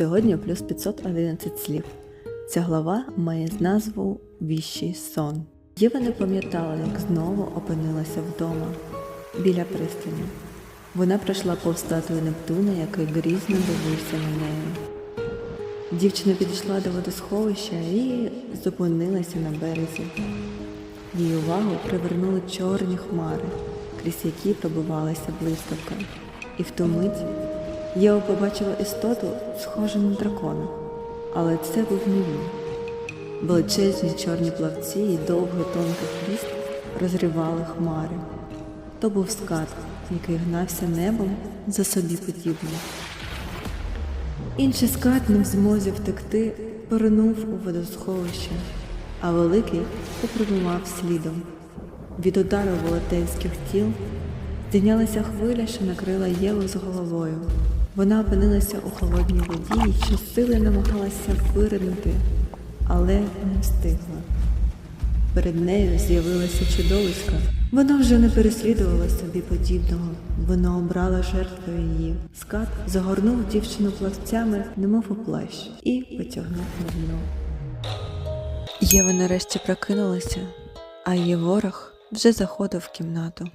Сьогодні плюс 511 слів. Ця глава має назву Віщий сон. Єва не пам'ятала, як знову опинилася вдома біля пристані. Вона пройшла повз статую Нептуна, який грізно дивився на неї. Дівчина підійшла до водосховища і зупинилася на березі. Її увагу привернули чорні хмари, крізь які пробивалася блискавка. І в ту мить Єва побачила істоту, схожу на дракона. Але це був не він. Величезні чорні плавці і довгий тонкий хвіст розривали хмари. То був скат, який гнався небом за собі подібним. Інший скат не в змозі втекти, поринув у водосховище, а великий попрямував слідом. Від удару велетенських тіл здійнялася хвиля, що накрила Єву з головою. Вона опинилася у холодній воді і щосили намагалася виринути, але не встигла. Перед нею з'явилося чудовисько. Воно вже не переслідувало собі подібного. Воно обрало жертвою її. Скат загорнув дівчину плавцями, немов у плащ, і потягнув на дно. Єва нарешті прокинулася, а її ворог вже заходив в кімнату.